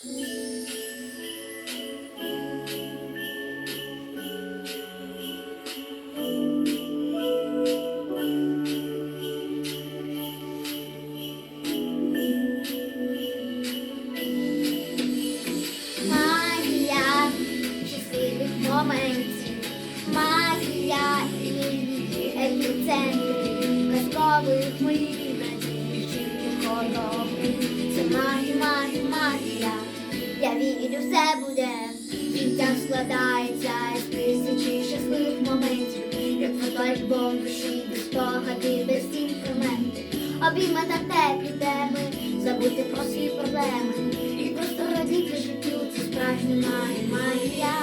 Магія і її епіцентри, казкових мрій, надійчих хоробрих. Це магія, магія, магія. Я вірю, все буде. Життя складається із тисячі щасливих моментів, як фотоальбом душі, без спогади, без інструментів. Обіймати теплі теми, забути про свої проблеми і просто радіти життю, це справжня магія,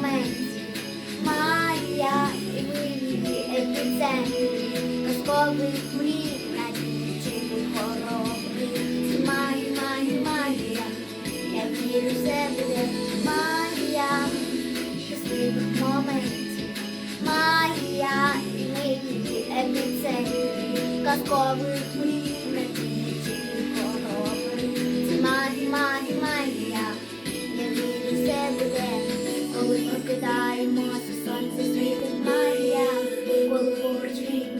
щасливих моментів. І її епіцентрі, казкових мрій, надійчих і хоробрих. Це магія, магія, магія, я вірю, все буде магія щасливих моментів. Магія і її епіцентрі, казкових мрій, надійчих і хоробрих. Це магія, магія, Коли сонце світить магія, коли поруч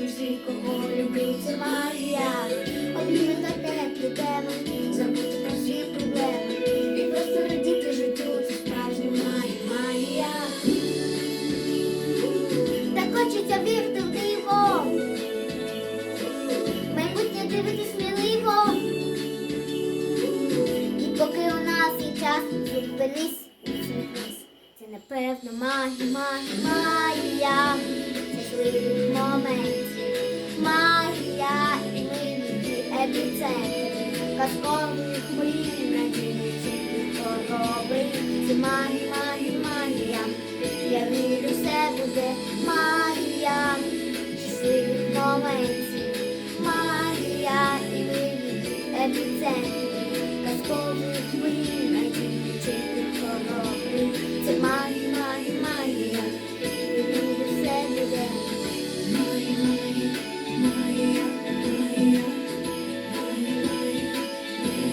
всі, кого люблю, це магія. Обійми та теплі теми, забути про всі проблеми. І просто радіти життю, це справжня магія. Так хочеться вірити в диво, майбутнє дивити сміливо. І поки у нас є час, зупинись і напевно магія, магія, магія щасливих моментів. Магія і милі епіцентри, казкових мрій, надійних і хвороби. Це магія, магія, магія. Я вірю, все буде магія щасливих моментів. Магія і милі епіцентри, казкових мрій,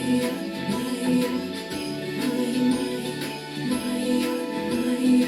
магія, магія, магія, магія,